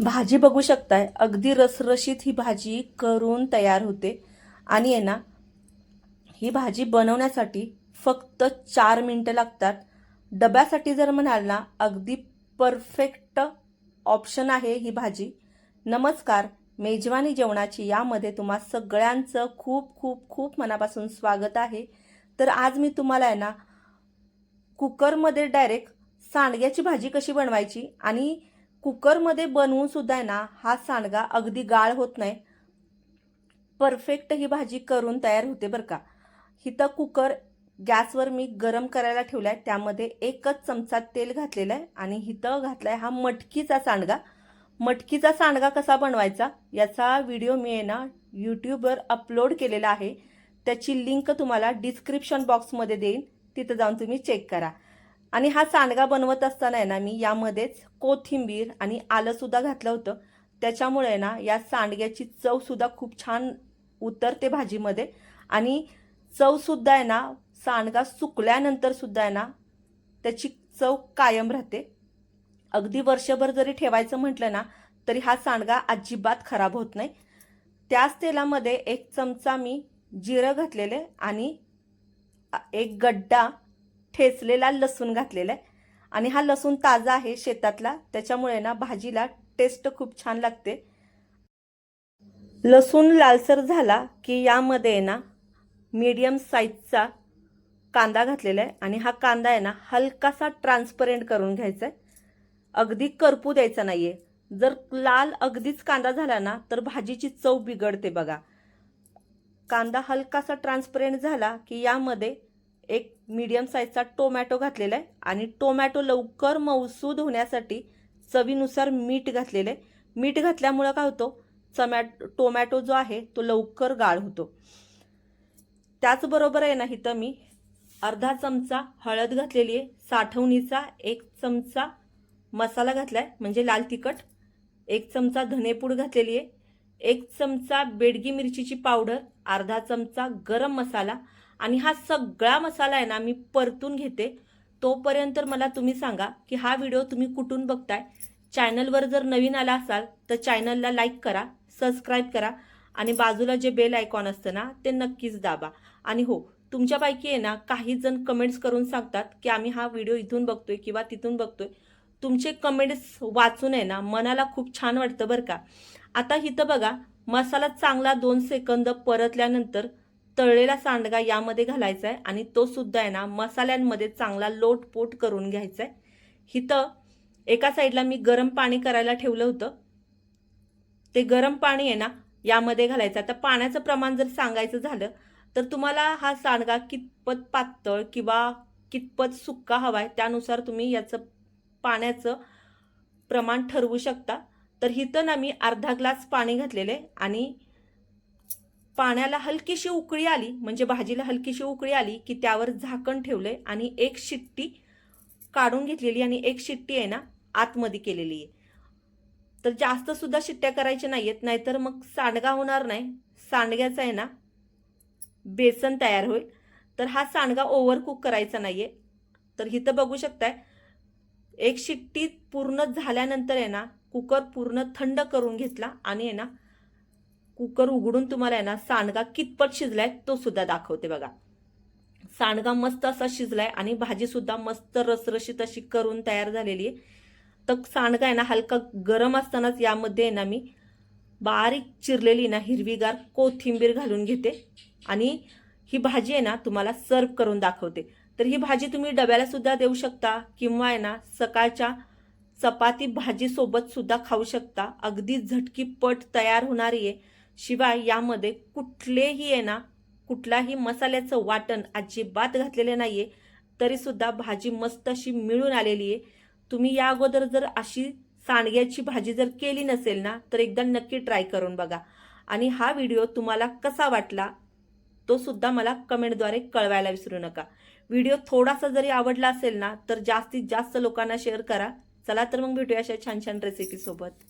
भाजी बघू शकताय. अगदी रसरशीत ही भाजी करून तयार होते. आणि आहे ना ही भाजी बनवण्यासाठी फक्त चार मिनटं लागतात. डब्यासाठी जर म्हणाल ना अगदी परफेक्ट ऑप्शन आहे ही भाजी. नमस्कार मेजवानी जेवणाची यामध्ये तुम्हा सगळ्यांचं खूप खूप खूप मनापासून स्वागत आहे. तर आज मी तुम्हाला आहे ना कुकरमध्ये डायरेक्ट सांडग्याची भाजी कशी बनवायची आणि कुकरमध्ये बनवून सुद्धा आहे ना हा सांडगा अगदी गाळ होत नाही. परफेक्ट ही भाजी करून तयार होते बरं का. हिथं कुकर गॅसवर मी गरम करायला ठेवला आहे त्यामध्ये एकच चमचा तेल घातलेलं आहे आणि हिथं घातला आहे हा मटकीचा सांडगा. मटकीचा सांडगा कसा बनवायचा याचा व्हिडिओ मी आहे ना यूट्यूबवर अपलोड केलेला आहे. त्याची लिंक तुम्हाला डिस्क्रिप्शन बॉक्समध्ये देईन तिथं जाऊन तुम्ही चेक करा. आणि हा सांडगा बनवत असताना आहे ना मी यामध्येच कोथिंबीर आणि आलंसुद्धा घातलं होतं. त्याच्यामुळे ना या सांडग्याची चवसुद्धा खूप छान उतरते भाजीमध्ये. आणि चवसुद्धा आहे ना सांडगा सुकल्यानंतर सुद्धा आहे ना त्याची चव कायम राहते. अगदी वर्षभर जरी ठेवायचं म्हटलं ना तरी हा सांडगा अजिबात खराब होत नाही. त्याच तेलामध्ये एक चमचा मी जिरं घातलेले आणि एक गड्डा ठेचलेला लसूण घातलेला आहे. आणि हा लसूण ताजा आहे शेतातला. त्याच्यामुळे ना भाजीला टेस्ट खूप छान लागते. लसूण लालसर झाला की यामध्ये ना मीडियम साईजचा कांदा घातलेला आहे. आणि हा कांदा आहे ना हलकासा ट्रान्सपरंट करून घ्यायचा आहे. अगदी करपू द्यायचा नाही आहे जर लाल अगदीच कांदा झाला ना तर भाजीची चव बिघडते बघा. कांदा हलकासा ट्रान्सपरंट झाला की यामध्ये एक मीडियम साईजचा टोमॅटो घातलेला आहे आणि टोमॅटो लवकर मऊसूद होण्यासाठी चवीनुसार मीठ घातलेलं आहे. मीठ घातल्यामुळं काय होतो? चमॅ टोमॅटो जो आहे तो लवकर गाळ होतो. त्याचबरोबर आहे ना इथं मी अर्धा चमचा हळद घातलेली आहे. साठवणीचा एक चमचा मसाला घातला आहे म्हणजे लाल तिखट. एक चमचा धनेपूड घातलेली आहे. एक चमचा बेडगी मिरचीची पावडर. अर्धा चमचा गरम मसाला. आणि हा सगळा मसाला आहे ना मी परतून घेते. तोपर्यंत मला तुम्ही सांगा की हा व्हिडिओ तुम्ही कुठून बघताय? चॅनलवर जर नवीन आला असाल तर चॅनलला लाईक करा सबस्क्राईब करा आणि बाजूला जे बेल आयकॉन असतं ना ते नक्कीच दाबा. आणि हो तुमच्यापैकी आहे ना काही जण कमेंट्स करून सांगतात की आम्ही हा व्हिडिओ इथून बघतोय किंवा तिथून बघतोय. तुमचे कमेंट्स वाचून आहे ना मनाला खूप छान वाटतं बरं का. आता इथं बघा मसाला चांगला दोन सेकंद परतल्यानंतर तळलेला सांडगा यामध्ये घालायचा आहे आणि तो सुद्धा आहे ना मसाल्यांमध्ये चांगला लोटपोट करून घ्यायचा आहे इथं एका साईडला मी गरम पाणी करायला ठेवलं होतं. ते गरम पाणी आहे ना यामध्ये घालायचं. आता पाण्याचं प्रमाण जर सांगायचं झालं तर तुम्हाला हा सांडगा कितपत पातळ किंवा कितपत सुक्का हवा आहे त्यानुसार तुम्ही याचं पाण्याचं प्रमाण ठरवू शकता. तर इथं ना मी अर्धा ग्लास पाणी घातलेले आणि पाण्याला हलकीशी उकळी आली म्हणजे भाजीला हलकीशी उकळी आली की त्यावर झाकण ठेवलंय आणि एक शिट्टी काढून घेतलेली आणि एक शिट्टी आहे ना आतमध्ये केलेली आहे. तर जास्त सुद्धा शिट्ट्या करायच्या नाहीयेत नाहीतर मग सांडगा होणार नाही. सांडग्याचा आहे ना बेसन तयार होईल. तर हा सांडगा ओव्हर कुक करायचा नाहीये. तर इथं बघू शकताय एक शिट्टी पूर्ण झाल्यानंतर आहे ना कुकर पूर्ण थंड करून घेतला आणि आहे ना कुकर उघडून तुम्हाला आहे ना सांडगा कितपत शिजलाय तो सुद्धा दाखवते बघा. सांडगा मस्त असा शिजलाय आणि भाजी सुद्धा मस्त रसरशीत अशी करून तयार झालेली आहे. तर सांडगा आहे ना हलका गरम असतानाच यामध्ये आहे ना मी बारीक चिरलेली ना हिरवीगार कोथिंबीर घालून घेते आणि ही भाजी आहे ना तुम्हाला सर्व करून दाखवते. तर ही भाजी तुम्ही डब्याला सुद्धा देऊ शकता किंवा आहे ना सकाळच्या चपाती भाजीसोबत सुद्धा खाऊ शकता. अगदी झटकीपट तयार होणारी आहे. शिवाय यामध्ये कुठलेही आहे ना कुठलाही मसाल्याचं वाटण अजिबात घातलेले नाही आहे तरीसुद्धा भाजी मस्त अशी मिळून आलेली आहे. तुम्ही या अगोदर जर अशी सांडग्याची भाजी जर केली नसेल ना तर एकदा नक्की ट्राय करून बघा. आणि हा व्हिडिओ तुम्हाला कसा वाटला तो सुद्धा मला कमेंटद्वारे कळवायला विसरू नका. व्हिडिओ थोडासा जरी आवडला असेल ना तर जास्तीत जास्त लोकांना शेअर करा. चला तर मग भेटूया अशा छान छान रेसिपीसोबत